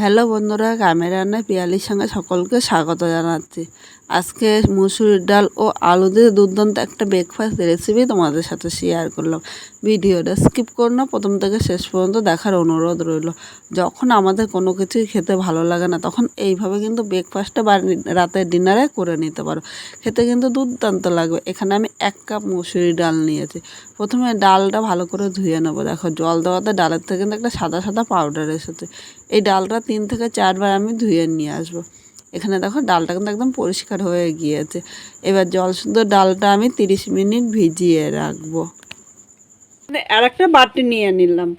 Hello বন্ধুরা, গ্রামের পিয়ালির সঙ্গে সকলকে স্বাগত জানাচ্ছি। আজকে মুসুরির ডাল ও আলু দিয়ে দুর্দান্ত একটা ব্রেকফাস্ট রেসিপি তোমাদের সাথে শেয়ার করলাম। ভিডিওটা স্কিপ করো না, প্রথম থেকে শেষ পর্যন্ত দেখার অনুরোধ রইল। যখন আমাদের কোনো কিছুই খেতে ভালো লাগে না, তখন এইভাবে কিন্তু ব্রেকফাস্টটা বা রাতের ডিনারে করে নিতে পারো। খেতে কিন্তু দুর্দান্ত লাগবে। এখানে আমি এক কাপ মুসুরি ডাল নিয়েছি। প্রথমে ডালটা ভালো করে ধুয়ে নেব। দেখো, জল দেওয়াতে ডালের থেকে কিন্তু একটা সাদা সাদা পাউডার এসেছে। এই ডালটা তিন থেকে চারবার আমি ধুয়ে নিয়ে আসব। এখানে দেখো ডালটা কিন্তু একদম পরিষ্কার হয়ে গিয়েছে। এবার জল শুদ্ধ ডালটা আমি তিরিশ মিনিট ভিজিয়ে রাখব। আর একটা বাটি নিয়ে নিলাম।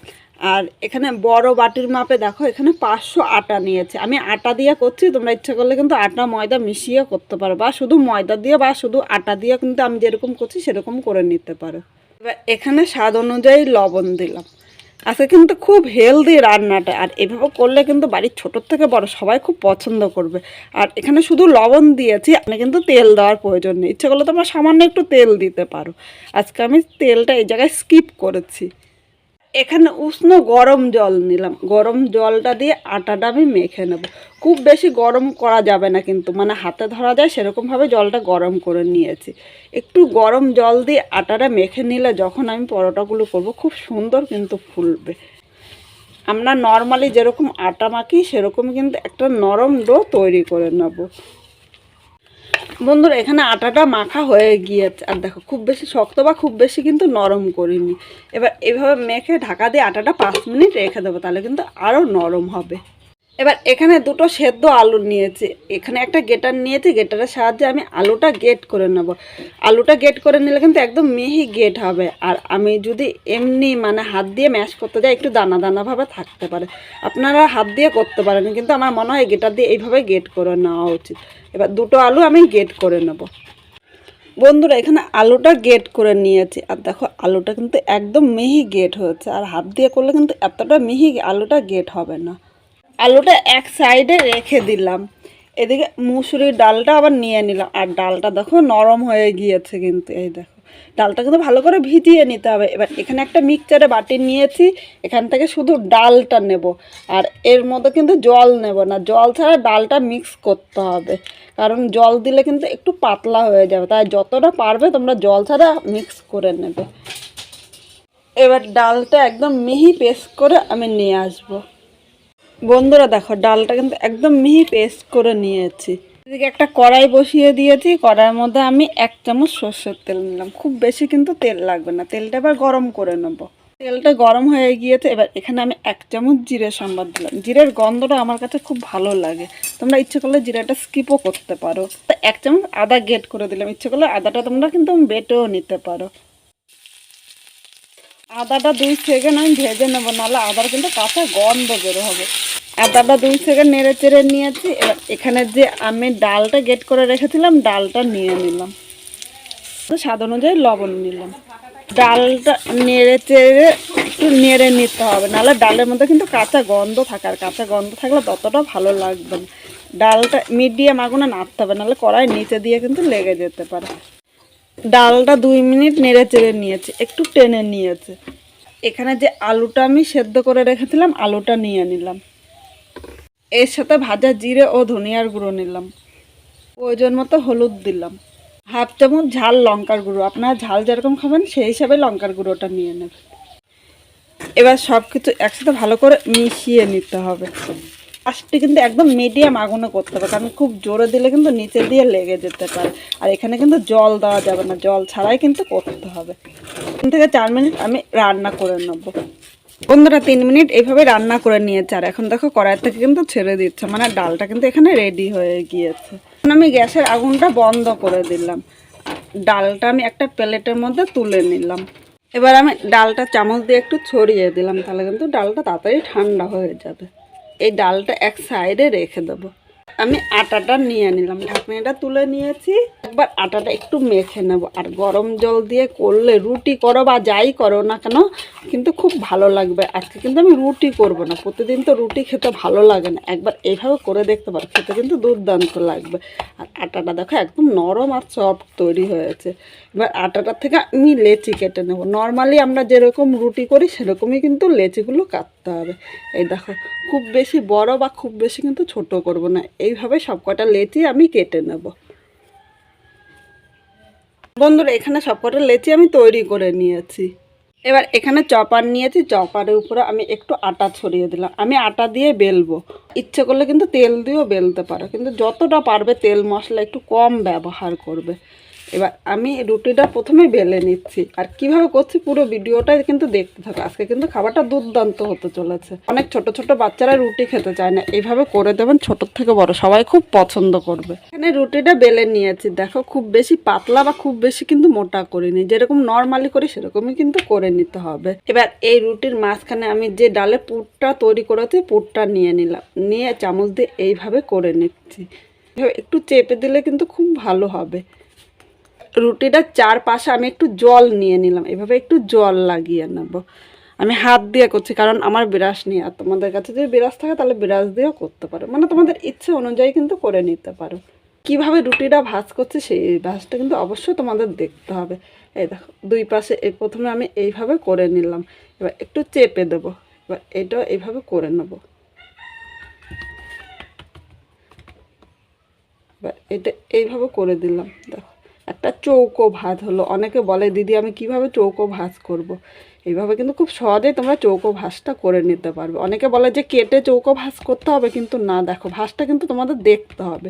আর এখানে বড় বাটির মাপে দেখো এখানে পাঁচশো আটা নিয়েছে। আমি আটা দিয়ে করছি, তোমরা ইচ্ছা করলে কিন্তু আটা, ময়দা মিশিয়ে করতে পারো বা শুধু ময়দা দিয়ে বা শুধু আটা দিয়ে কিন্তু আমি যেরকম করছি সেরকম করে নিতে পারো। এবার এখানে স্বাদ অনুযায়ী লবণ দিলাম। আজকে কিন্তু খুব হেলদি রান্নাটা। আর এভাবে করলে কিন্তু বাড়ির ছোটোর থেকে বড় সবাই খুব পছন্দ করবে। আর এখানে শুধু লবণ দিয়েছি আপনি কিন্তু তেল দেওয়ার প্রয়োজন নেই। ইচ্ছে করলে তোমরা সামান্য একটু তেল দিতে পারো। আজকে আমি তেলটা এই জায়গায় স্কিপ করেছি। এখানে উষ্ণ গরম জল নিলাম। গরম জলটা দিয়ে আটাটা আমি মেখে নেব। খুব বেশি গরম করা যাবে না কিন্তু মানে হাতে ধরা যায় সেরকমভাবে জলটা গরম করে নিয়েছি। একটু গরম জল দিয়ে আটাটা মেখে নিলে যখন আমি পরোটাগুলো করব, খুব সুন্দর কিন্তু ফুলবে। আমরা নর্মালি যেরকম আটা মাখি সেরকম কিন্তু একটা নরম ডো তৈরি করে নেব। বন্ধুরা, এখানে আটাটা মাখা হয়ে গিয়েছে। আর দেখো, খুব বেশি শক্ত বা খুব বেশি কিন্তু নরম করিনি। এবার এভাবে মেখে ঢাকা দিয়ে আটাটা পাঁচ মিনিট রেখে দেবো, তাহলে কিন্তু আরও নরম হবে। এবার এখানে দুটো সেদ্ধ আলু নিয়েছি। এখানে একটা গেটার নিয়েছি, গেটারের সাহায্যে আমি আলুটা গেট করে নেব। আলুটা গেট করে নিলে কিন্তু একদম মিহি গেট হবে। আর আমি যদি এমনি মানে হাত দিয়ে ম্যাশ করতে যাই, একটু দানা দানাভাবে থাকতে পারে। আপনারা হাত দিয়ে করতে পারেন, কিন্তু আমার মনে হয় গেটার দিয়ে এইভাবে গেট করে নেওয়া উচিত। এবার দুটো আলু আমি গেট করে নেব। বন্ধুরা, এখানে আলুটা গেট করে নিয়েছি। আর দেখো, আলুটা কিন্তু একদম মিহি গেট হয়েছে। আর হাত দিয়ে করলে কিন্তু এতটা মিহি আলুটা গেট হবে না। আলুটা এক সাইডে রেখে দিলাম। এদিকে মুসুরির ডালটা আবার নিয়ে নিলাম। আর ডালটা দেখো নরম হয়ে গিয়েছে কিন্তু, এই দেখো। ডালটা কিন্তু ভালো করে ভিজিয়ে নিতে হবে। এবার এখানে একটা মিক্সচারে বাটি নিয়েছি, এখান থেকে শুধু ডালটা নেব। আর এর মধ্যে কিন্তু জল নেব না। জল ছাড়া ডালটা মিক্স করতে হবে। কারণ জল দিলে কিন্তু একটু পাতলা হয়ে যাবে। তাই যতটা পারবে তোমরা জল ছাড়া মিক্স করে নেবে। এবার ডালটা একদম মিহি পেস্ট করে আমি নিয়ে আসব। বন্ধুরা দেখো, ডালটা কিন্তু একদম মিহি পেস্ট করে নিয়েছি। এদিকে একটা কড়াই বসিয়ে দিয়েছি, কড়াইয়ের মধ্যে আমি এক চামচ সর্ষের তেল নিলাম। খুব বেশি কিন্তু তেল লাগবে না, তেলটা এবার গরম করে নেব। তেলটা গরম হয়ে গিয়েছে, এবার এখানে আমি এক চামচ জিরে সম্বাদ দিলাম। জিরের গন্ধটা আমার কাছে খুব ভালো লাগে। তোমরা ইচ্ছে করলে জিরাটা স্কিপও করতে পারো। এক চামচ আদা গেট করে দিলাম। ইচ্ছে করলে আদাটা তোমরা কিন্তু বেটেও নিতে পারো। আদাটা দুই সেকেন্ড আমি ভেজে নেব, নাহলে আদার কিন্তু কাঁচা গন্ধ বেরো হবে। আদাটা দুই সেকেন্ড নেড়ে চেড়ে নিয়েছি। এবার এখানে যে আমি ডালটা গেট করে রেখেছিলাম, ডালটা নিয়ে নিলাম। তো স্বাদ অনুযায়ী লবণ নিলাম। ডালটা নেড়ে চেড়ে একটু নেড়ে নিতে হবে, নাহলে ডালের মধ্যে কিন্তু কাঁচা গন্ধ থাকে, আর কাঁচা গন্ধ থাকলে ততটা ভালো লাগবে না। ডালটা মিডিয়াম আগুনে নাড়তে হবে, নাহলে কড়াই নিচে দিয়ে কিন্তু লেগে যেতে পারে। ডালটা দুই মিনিট নেড়ে চেড়ে নিয়েছে, একটু টেনে নিয়েছে। এখানে যে আলুটা আমি সেদ্ধ করে রেখেছিলাম, আলুটা নিয়ে নিলাম। এর সাথে ভাজা জিরে ও ধনিয়ার গুঁড়ো নিলাম। প্রয়োজন মতো হলুদ দিলাম। হাফ চামচ ঝাল লঙ্কার গুঁড়ো। আপনারা ঝাল যেরকম খাবেন, সেই হিসাবে লঙ্কার গুঁড়োটা নিয়ে নেবেন। এবার সব কিছু একসাথে ভালো করে মিশিয়ে নিতে হবে। আশটি কিন্তু একদম মিডিয়াম আগুনে করতে হবে, কারণ খুব জোরে দিলে কিন্তু নিচে দিয়ে লেগে যেতে পারে। আর এখানে কিন্তু জল দেওয়া যাবে না, জল ছাড়াই কিন্তু করতে হবে। তিন থেকে চার মিনিট আমি রান্না করে নেব। বন্ধুরা, তিন মিনিট এইভাবে রান্না করে নিয়েছে। আর এখন দেখো কড়াই থেকে কিন্তু ছেড়ে দিচ্ছে। মানে ডালটা কিন্তু এখানে রেডি হয়ে গিয়েছে। আমি গ্যাসের আগুনটা বন্ধ করে দিলাম। ডালটা আমি একটা প্লেটের মধ্যে তুলে নিলাম। এবার আমি ডালটা চামচ দিয়ে একটু ছড়িয়ে দিলাম। তাহলে কিন্তু ডালটা তাড়াতাড়ি ঠান্ডা হয়ে যাবে। এই ডালটা এক সাইডে রেখে দেবো। আমি আটাটা নিয়ে নিলাম। ঢাকনিটা তুলে নিয়েছি। একবার আটাটা একটু মেখে নেব। আর গরম জল দিয়ে করলে রুটি করো বা যাই করো না কেন, কিন্তু খুব ভালো লাগবে। আজকে কিন্তু আমি রুটি করব না। প্রতিদিন তো রুটি খেতে ভালো লাগে না। একবার এইভাবে করে দেখতে পারো। খেতে কিন্তু দুর্দান্ত লাগবে। আর আটাটা দেখো একদম নরম আর সফট তৈরি হয়েছে। এবার আটাটার থেকে আমি লেচি কেটে নেব। নর্মালি আমরা যেরকম রুটি করি, সেরকমই কিন্তু লেচিগুলো কাটতে করতে হবে। এই দেখো, খুব বেশি বড় বা খুব বেশি কিন্তু ছোট করব না। এইভাবে সব কটা লেচি আমি কেটে নেব। বন্ধুরা, এখানে সব কটা লেচি আমি তৈরি করে নিয়েছি। এবার এখানে চপার নিয়েছি, চপারের উপরে আমি একটু আটা ছড়িয়ে দিলাম। আমি আটা দিয়ে বেলবো। ইচ্ছে করলে কিন্তু তেল দিয়েও বেলতে পারো, কিন্তু যতটা পারবে তেল মশলা একটু কম ব্যবহার করবে। এবার আমি রুটিটা প্রথমে বেলে নিচ্ছি। আর কীভাবে করছি পুরো ভিডিওটা কিন্তু দেখতে থাকো। আজকে কিন্তু খাবারটা দুর্দান্ত হতে চলেছে। অনেক ছোট ছোট বাচ্চারা রুটি খেতে চায় না। এইভাবে করে দেবেন ছোট থেকে বড়। সবাই খুব পছন্দ করবে। এখানে রুটিটা বেলে নিয়েছি। দেখো, খুব বেশি পাতলা বা খুব বেশি কিন্তু মোটা করিনি। যেরকম নর্মালি করি, সেরকমই কিন্তু করে নিতে হবে। এবার এই রুটির মাঝখানে আমি যে ডালে পুরটা তৈরি করেছি, পুরটা নিয়ে নিলাম। নিয়ে চামচ দিয়ে এইভাবে করে নিচ্ছি। একটু চেপে দিলে কিন্তু খুব ভালো হবে। রুটিটার চারপাশে আমি একটু জল নিয়ে নিলাম। এভাবে একটু জল লাগিয়ে নেব। আমি হাত দিয়ে করছি, কারণ আমার বিরাস নেই। আর তোমাদের কাছে যদি বিরাস থাকে, তাহলে বিরাস দিয়েও করতে পারো। মানে তোমাদের ইচ্ছে অনুযায়ী কিন্তু করে নিতে পারো। কীভাবে রুটিটা ভাজ করছি, সেই ভাজটা কিন্তু অবশ্যই তোমাদের দেখতে হবে। এই দেখো, দুই পাশে এই প্রথমে আমি এইভাবে করে নিলাম। এবার একটু চেপে দেবো। এবার এটাও এইভাবে করে নেব। এবার এটা এইভাবে করে দিলাম। দেখো একটা চৌকো ভাত হলো। অনেকে বলে, দিদি, আমি কীভাবে চৌকো ভাজ করব। এইভাবে কিন্তু খুব সহজেই তোমরা চৌকো ভাজটা করে নিতে পারবে। অনেকে বলে যে, কেটে চৌকো ভাজ করতে হবে? কিন্তু না, দেখো ভাজটা কিন্তু তোমাদের দেখতে হবে।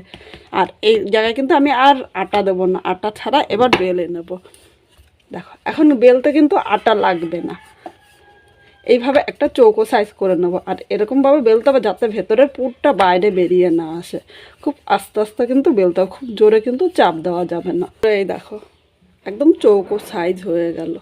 আর এই জায়গায় কিন্তু আমি আর আটা দেবো না। আটা ছাড়া এবার বেলে নেব। দেখো, এখন বেলতে কিন্তু আটা লাগবে না। এইভাবে একটা চৌকো সাইজ করে নেব। আর এরকমভাবে বেলতে হবে যাতে ভেতরের পুরটা বাইরে বেরিয়ে না আসে। খুব আস্তে আস্তে কিন্তু বেলতে হবে খুব জোরে কিন্তু চাপ দেওয়া যাবে না। এই দেখো, একদম চৌকো সাইজ হয়ে গেল।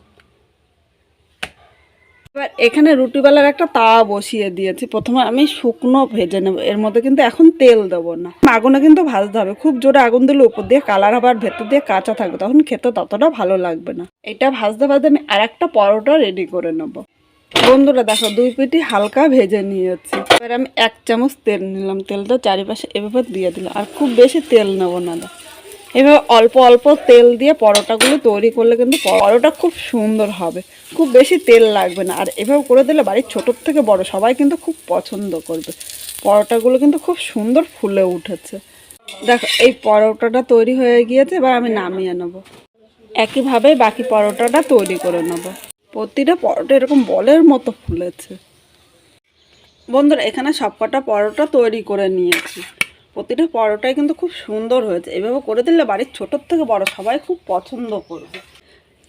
এবার এখানে রুটিবেলার একটা তাওয়া বসিয়ে দিয়েছি। প্রথমে আমি শুকনো ভেজে নেব। এর মধ্যে কিন্তু এখন তেল দেবো না। আগুনে কিন্তু ভাজতে হবে। খুব জোরে আগুন দিলে উপর দিয়ে কালার হবে আর ভেতর দিয়ে কাঁচা থাকবে। তখন খেতে ততটা ভালো লাগবে না। এটা ভাজতে ভাজতে আমি আর একটা পরোটা রেডি করে নেব। বন্ধুরা, দেখো, দুই পেটি হালকা ভেজে নিয়েছি। এবার আমি এক চামচ তেল নিলাম। তেলটা চারিপাশে এভাবে দিয়ে দিলাম। আর খুব বেশি তেল নেব না এভাবে অল্প অল্প তেল দিয়ে পরোটাগুলো তৈরি করলে কিন্তু পরোটা খুব সুন্দর হবে। খুব বেশি তেল লাগবে না। আর এভাবে করে দিলে বাড়ির ছোটোর থেকে বড় সবাই কিন্তু খুব পছন্দ করবে। পরোটাগুলো কিন্তু খুব সুন্দর ফুলে উঠেছে। দেখো, এই পরোটাটা তৈরি হয়ে গিয়েছে। এবার আমি নামিয়ে নেব। একইভাবে বাকি পরোটাটা তৈরি করে নেব। প্রতিটা পরোটা এরকম বলের মতো ফুলেছে। বন্ধুরা, এখানে সবকটা পরোটা তৈরি করে নিয়েছি। প্রতিটা পরোটাই কিন্তু খুব সুন্দর হয়েছে। এভাবে করে দিলে বাড়ির ছোটোর থেকে বড় সবাই খুব পছন্দ করবে।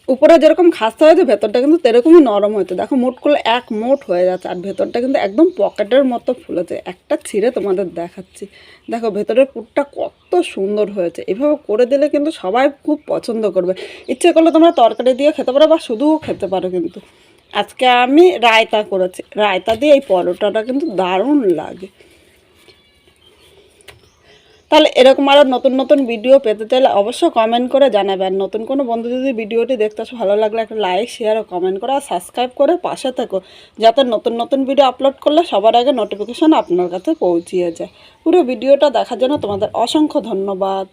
উপরে যেরকম খাস্তা হয়েছে, ভেতরটা কিন্তু সেরকমই নরম হয়েছে। দেখো, মোট করলে এক মোট হয়ে যাচ্ছে, আর ভেতরটা কিন্তু একদম পকেটের মতো ফুলেছে। একটা ছিঁড়ে তোমাদের দেখাচ্ছি। দেখো, ভেতরের পুরটা কত সুন্দর হয়েছে। এভাবে করে দিলে কিন্তু সবাই খুব পছন্দ করবে। ইচ্ছে করলে তোমরা তরকারি দিয়ে খেতে পারো বা শুধুও খেতে পারো কিন্তু। আজকে আমি রায়তা করেছি। রায়তা দিয়ে এই পরোটাটা কিন্তু দারুণ লাগে। তাহলে এরকম আরও নতুন নতুন ভিডিও পেতে চাইলে অবশ্যই কমেন্ট করে জানাবেন। নতুন কোনো বন্ধু যদি ভিডিওটি দেখতে আসো, ভালো লাগলে একটা লাইক শেয়ার ও কমেন্ট করে আর সাবস্ক্রাইব করে পাশে থাকো। যাতে নতুন নতুন ভিডিও আপলোড করলে সবার আগে নোটিফিকেশান আপনার কাছে পৌঁছিয়ে যায়। পুরো ভিডিওটা দেখার জন্য তোমাদের অসংখ্য ধন্যবাদ।